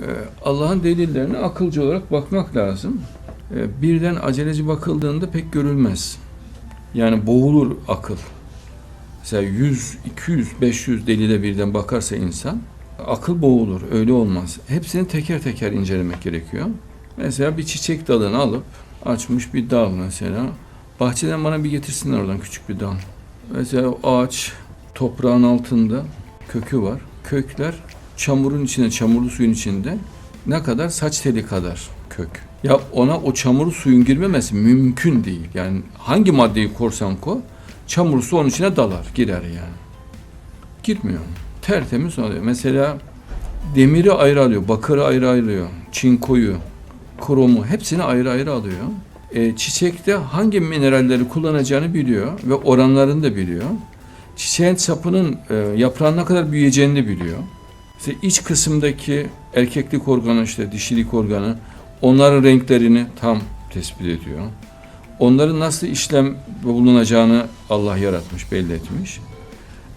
Ee, Allah'ın delillerine akılcı olarak bakmak lazım. Ee, Birden aceleci bakıldığında pek görülmez. Yani boğulur akıl. Mesela 100, 200, 500 delile birden bakarsa insan akıl boğulur. Öyle olmaz. Hepsini teker teker incelemek gerekiyor. Mesela bir çiçek dalını alıp açmış bir dal mesela. Bahçeden bana bir getirsinler oradan küçük bir dal. Mesela o ağaç toprağın altında kökü var. Kökler çamurun içinde, çamurlu suyun içinde ne kadar saç teli kadar kök. Ya ona o çamurlu suyun girmemesi mümkün değil. Yani hangi maddeyi korsan koy, çamurlu su onun içine dalar, girer yani. Girmiyor. Tertemiz oluyor. Mesela demiri ayrı alıyor, bakırı ayrı alıyor, çinkoyu, kromu hepsini ayrı ayrı alıyor. E, çiçekte hangi mineralleri kullanacağını biliyor ve oranlarını da biliyor. Çiçeğin sapının e, yaprağın ne kadar büyüyeceğini de biliyor. İşte iç kısımdaki erkeklik organı işte dişilik organı onların renklerini tam tespit ediyor. Onların nasıl işlem bulunacağını Allah yaratmış, belli etmiş.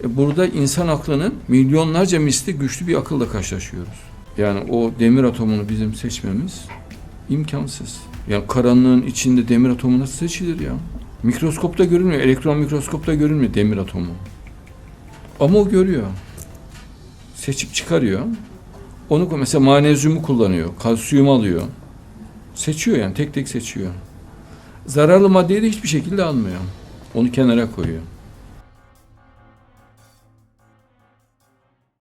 E, Burada insan aklının milyonlarca misli güçlü bir akılla karşılaşıyoruz. Yani o demir atomunu bizim seçmemiz imkansız. Yani karanlığın içinde demir atomu nasıl seçilir ya? Mikroskopta görünmüyor, elektron mikroskopta görünmüyor demir atomu. Ama o görüyor. Seçip çıkarıyor. Onu mesela manezyumu kullanıyor, kalsiyum alıyor. Seçiyor yani tek tek seçiyor. Zararlı maddeyi de hiçbir şekilde almıyor. Onu kenara koyuyor.